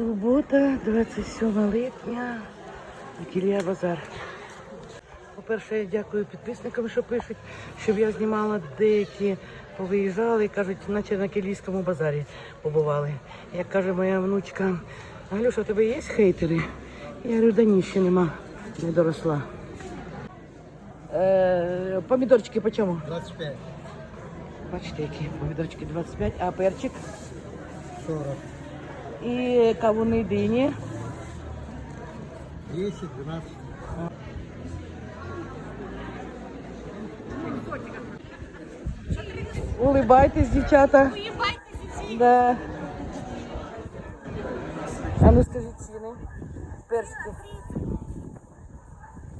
Субота, 27 липня, Кілія Базар. По-перше, я дякую підписникам, що пишуть, щоб я знімала деякі повиїжджали і кажуть, наче на Кілійському базарі побували. Як каже моя внучка, Галюша, у тебе є хейтери? Я говорю, да ні, ще нема, не доросла. Е, помідорчики по чому? 25, Бачите, які помідорчики 25, а перчик 40, і кавуни дині. 10, 12. Улибайтесь, дівчата. Да. А ну скажіть ціни. Персики.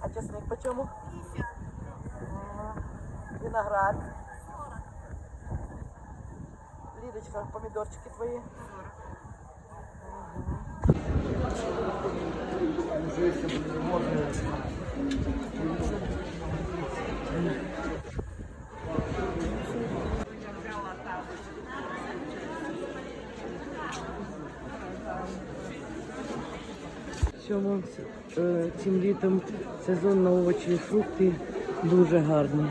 А чесник по чому? Виноград. Лідочка, помідорчики твої. Цьому е, цим літом сезон на овочі і фрукти дуже гарний.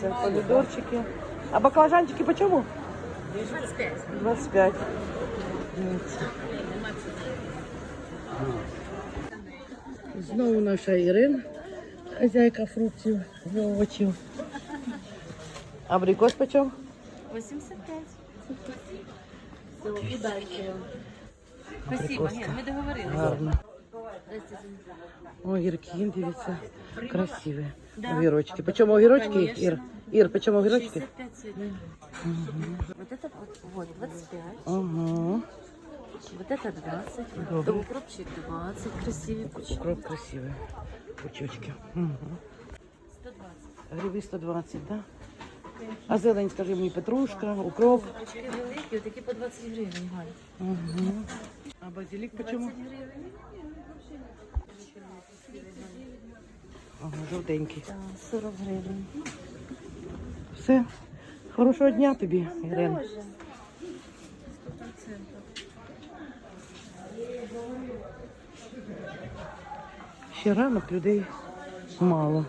Це помідорчики. А баклажанчики по чому? 25. 25. Дивіться. Знову наша Ірин, хазяйка фруктів і овочів. Абрикос по чому? 85. Все, удачи. Спасибо, нет, мы договорились. Гарно. Огірки, дивіться, красиві. Огірочки. Почему огірочки, Конечно. Ір? Ір, почему огірочки? 65 сегодня. Вот это вот, вот 25, Ага. вот это 20, Добре. то укропчик 20, красивый пучок. Укроп красивий. Пучочки. Угу. 120. Гриби 120, да? А зелень, скажи мені, петрушка, укроп. Пучки великі, отакі по 20 гривень, Галь. Угу. А базилік почему? 20 гривень. Ага, жовтенький. Так, 40 гривень. Все. Хорошого дня тобі, Ірина. Ще ранок людей мало.